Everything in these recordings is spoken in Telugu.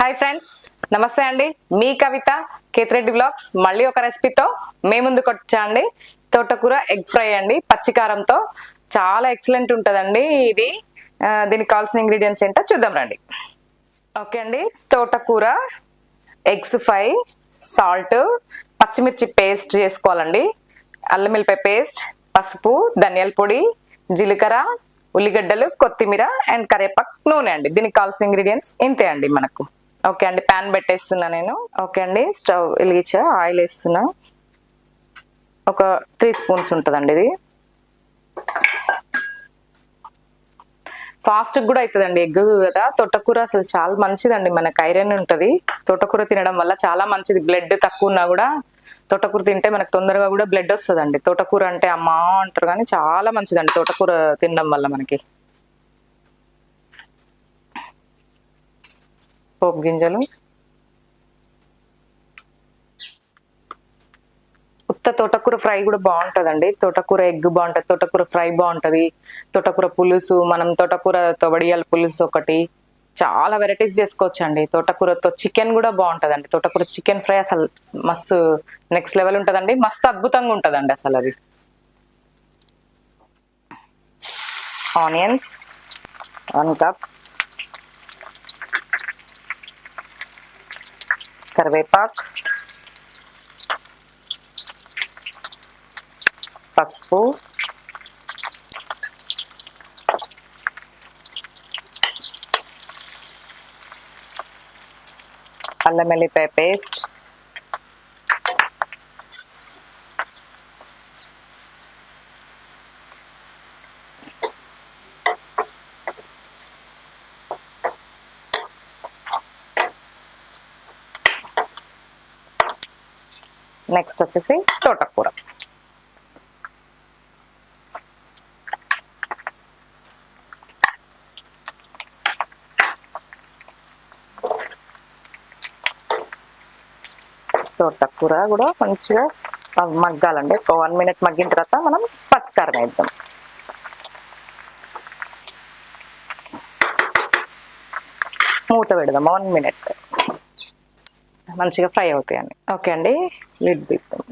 హాయ్ ఫ్రెండ్స్ నమస్తే అండి. మీ కవిత కేతిరెడ్డి బ్లాగ్స్. మళ్ళీ ఒక రెసిపీతో మే ముందుకు వచ్చా అండి. తోటకూర ఎగ్ ఫ్రై అండి పచ్చికారంతో చాలా ఎక్సలెంట్ ఉంటుందండి ఇది. దీనికి కావాల్సిన ఇంగ్రీడియంట్స్ ఏంటో చూద్దాం రండి. ఓకే అండి. తోటకూర ఎగ్స్ ఫ్రై సాల్ట్ పచ్చిమిర్చి పేస్ట్ చేసుకోవాలండి. అల్లం వెల్లిపాయ పేస్ట్ పసుపు ధనియాల పొడి జీలకర్ర ఉల్లిగడ్డలు కొత్తిమీర అండ్ కరేపాకు నూనె అండి. దీనికి కావాల్సిన ఇంగ్రీడియంట్స్ ఇంతే అండి మనకు. ఓకే అండి ప్యాన్ పెట్టేస్తున్నా నేను. ఓకే అండి స్టవ్ వెలిగించా ఆయిల్ వేస్తున్నా. ఒక త్రీ స్పూన్స్ ఉంటుందండి ఇది. ఫాస్ట్ కూడా అవుతుందండి ఎగ్ కదా. తోటకూర అసలు చాలా మంచిదండి మనకు ఐరన్ ఉంటుంది. తోటకూర తినడం వల్ల చాలా మంచిది. బ్లడ్ తక్కువ ఉన్నా కూడా తోటకూర తింటే మనకు తొందరగా కూడా బ్లడ్ వస్తుందండి. తోటకూర అంటే అమ్మా అంటారు కానీ చాలా మంచిదండి తోటకూర తినడం వల్ల మనకి. పోపు గింజలు. ఉత్త తోటకూర ఫ్రై కూడా బాగుంటుందండి. తోటకూర ఎగ్ బాగుంటుంది తోటకూర ఫ్రై బాగుంటుంది. తోటకూర పులుసు మనం తోటకూర తొబడియాల పులుసు ఒకటి. చాలా వెరైటీస్ చేసుకోవచ్చు అండి తోటకూరతో చికెన్ కూడా బాగుంటుందండి. తోటకూర చికెన్ ఫ్రై అసలు మస్తు నెక్స్ట్ లెవెల్ ఉంటుందండి. మస్తు అద్భుతంగా ఉంటుందండి అసలు అది. Onions one cup. కరివేపాకు పసుపు అల్లం వెల్లిపాయ పేస్ట్ నెక్స్ట్ వచ్చేసి తోటకూర. తోటకూర కూడా మంచిగా మగ్గాలండి. ఒక వన్ మినిట్ మగ్గిన తర్వాత మనం పచ్చికారం వేద్దాం. మూత పెడదాం. వన్ మినిట్ మంచిగా ఫ్రై అవుతాయండి ఓకే అండి. లిడ్ తీద్దాం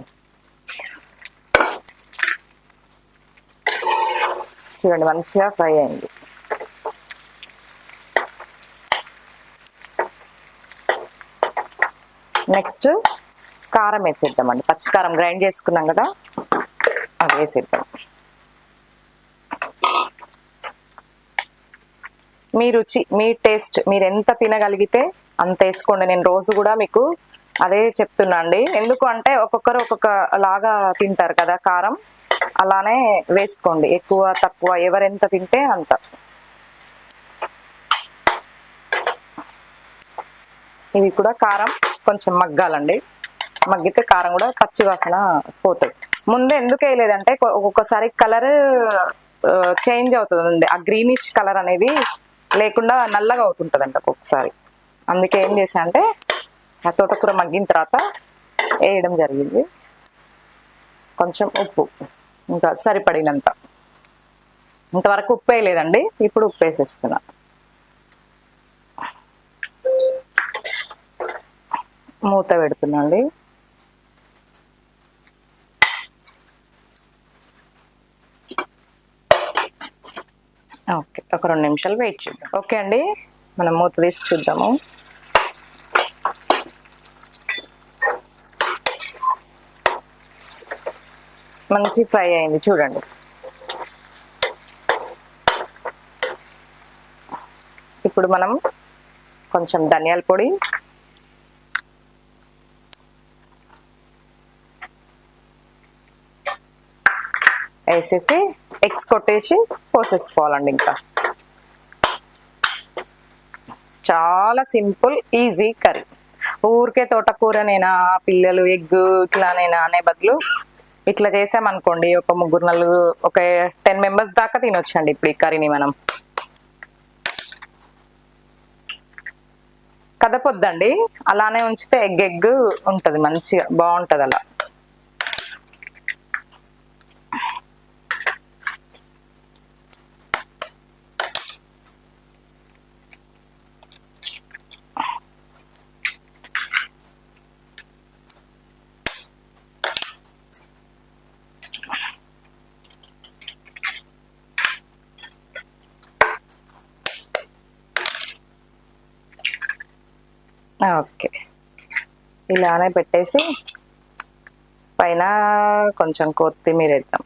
చూడండి మంచిగా ఫ్రై అయింది. నెక్స్ట్ కారం వేసేద్దామండి. పచ్చికారం గ్రైండ్ చేసుకున్నాం కదా అది వేసేద్దాం. మీ రుచి మీ టేస్ట్ మీరు ఎంత తినగలిగితే అంత వేసుకోండి. నేను రోజు కూడా మీకు అదే చెప్తున్నా అండి. ఎందుకు అంటే ఒక్కొక్కరు ఒక్కొక్క లాగా తింటారు కదా కారం. అలానే వేసుకోండి. ఎక్కువ తక్కువ ఎవరెంత తింటే అంత. ఇవి కూడా కారం కొంచెం మగ్గాలండి. మగ్గితే కారం కూడా పచ్చి వాసన పోతుంది. ముందు ఎందుకు వేయలేదంటే ఒక్కొక్కసారి కలర్ చేంజ్ అవుతుందండి. ఆ గ్రీనిష్ కలర్ అనేది లేకుండా నల్లగా అవుతుంటుందంట ఒక్కొక్కసారి. అందుకే ఏం చేసా అంటే ఆ తోటకూర మగ్గిన తర్వాత వేయడం జరిగింది. కొంచెం ఉప్పు. ఇంకా సరిపడినంత. ఇంతవరకు ఉప్పు వేయలేదండి ఇప్పుడు ఉప్పు వేసేస్తున్నా. మూత పెడుతున్నాండి ఓకే ఒక రెండు నిమిషాలు వెయిట్ చేద్దాం. ఓకే అండి మనం మూత తీసి చూద్దాము. మంచి ఫ్రై అయింది చూడండి. ఇప్పుడు మనం కొంచెం ధనియాల పొడి వేసేసి ఎగ్స్ కొట్టేసి పోసేసుకోవాలండి ఇంకా. చాలా సింపుల్ ఈజీ కర్రీ. ఊరికే తోటకూరనేనా పిల్లలు ఎగ్ ఇట్లానేనా అనే బదులు ఇట్లా చేసామనుకోండి ఒక ముగ్గురు నలుగురు ఒక టెన్ మెంబర్స్ దాకా తినొచ్చండి ఇప్పుడు ఈ కర్రీని మనం. కదపొద్దండి. అలానే ఉంచితే ఎగ్ ఎగ్ ఉంటది మంచిగా బాగుంటుంది అలా ఓకే. ఇలానే పెట్టేసి పైన కొంచెం కొత్తిమీర వేద్దాం.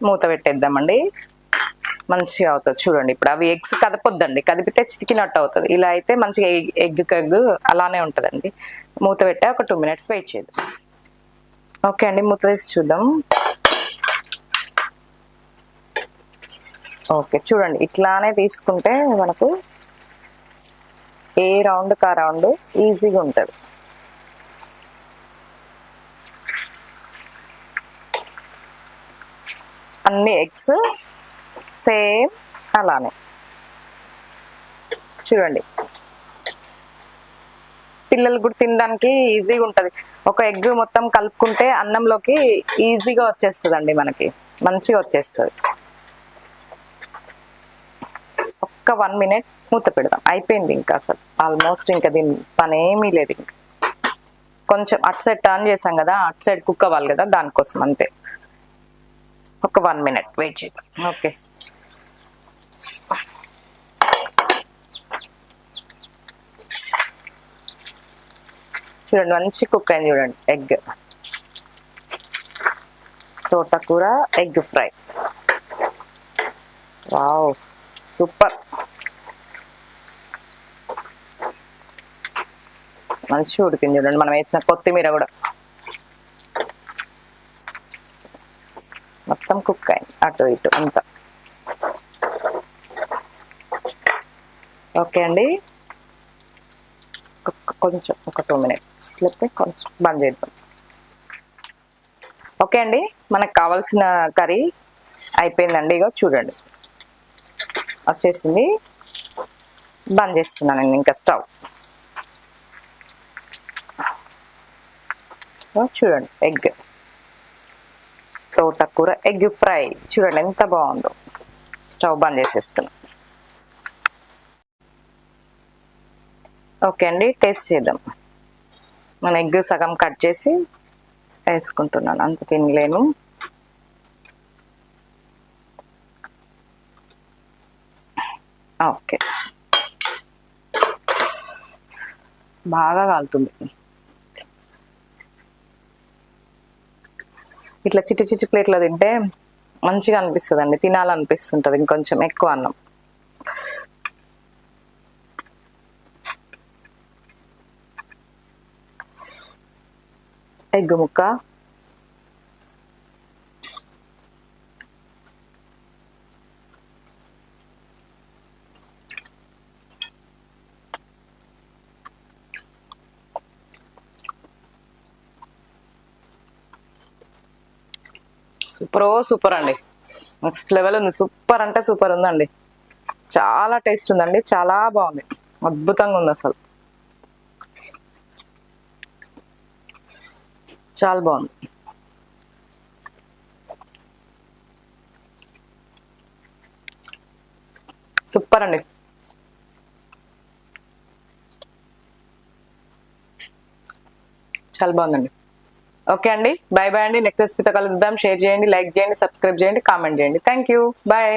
మూత పెట్టేద్దామండి. మంచిగా అవుతుంది. చూడండి ఇప్పుడు అవి ఎగ్స్ కదపొద్దండి. కదిపితే చితికినట్టు అవుతుంది. ఇలా అయితే మంచిగా ఎగ్ ఎగ్ అలానే ఉంటుందండి. మూత పెట్టే ఒక టూ మినిట్స్ వెయిట్ చేద్దాం. ఓకే అండి. మూత తీసి చూద్దాం. ఓకే చూడండి. ఇట్లానే తీసుకుంటే మనకు ఏ రౌండ్ కా రౌండ్ ఈజీగా ఉంటుంది. అన్ని ఎగ్స్ సేమ్ అలానే. చూడండి. పిల్లలు కూడా తినడానికి ఈజీగా ఉంటుంది. ఒక ఎగ్ మొత్తం కలుపుకుంటే అన్నంలోకి ఈజీగా వచ్చేస్తుందండి మనకి. మంచిగా వచ్చేస్తుంది. ఒక్క వన్ మినిట్ మూత పెడదాం. అయిపోయింది ఇంకా అసలు. ఆల్మోస్ట్ ఇంకా దీని పని ఏమీ లేదు ఇంకా. కొంచెం అటు సైడ్ టర్న్ చేసాం కదా అటు సైడ్ కుక్ అవ్వాలి కదా దానికోసం అంతే. ఒక వన్ మినిట్ వెయిట్ చేద్దాం. ఓకే చూడండి మంచి కుక్ అయింది చూడండి ఎగ్ తోటకూర ఎగ్ ఫ్రై వావ్ సూపర్. మంచిగా ఉడికింది చూడండి మనం వేసిన కొత్తిమీర కూడా. మొత్తం కుక్ అయింది అటు ఇటు అంతా. ఓకే అండి. కొంచెం ఒక టూ మినిట్స్ లేకపోతే కొంచెం బంద్ చేద్దాం. ఓకే అండి మనకు కావాల్సిన కర్రీ అయిపోయిందండి ఇగో చూడండి. వచ్చేసింది బంద్ చేస్తున్నాను నేను ఇంకా స్టవ్. చూడండి ఎగ్. తోటకూర ఎగ్ ఫ్రై. చూడండి ఎంత బాగుందో. స్టవ్ బంద్ చేసేస్తున్నాను ఓకే అండి టేస్ట్ చేద్దాం. మన ఎగ్ సగం కట్ చేసి వేసుకుంటున్నాను అంత తినలేను ఓకే బాగా కాలుతుంది. ఇట్లా చిట్టి చిట్టి ప్లేట్లో తింటే మంచిగా అనిపిస్తుంది అండి తినాలనిపిస్తుంటుంది. ఇంకొంచెం ఎక్కువ అన్నం. ఎగ్ ముక్క. సూపర్ సూపర్ అండి. నెక్స్ట్ లెవెల్ ఉంది. సూపర్ అంటే సూపర్ ఉందండి. చాలా టేస్ట్ ఉందండి. చాలా బాగుంది. అద్భుతంగా ఉంది అసలు. చాలా బాగుంది. సూపర్ అండి. చాలా బాగుందండి. ఓకే అండి. బాయ్ బాయ్ అండి. నెక్స్ట్ రెసిపీతో కలుద్దాం. షేర్ చేయండి లైక్ చేయండి సబ్స్క్రైబ్ చేయండి కామెంట్ చేయండి. Thank you bye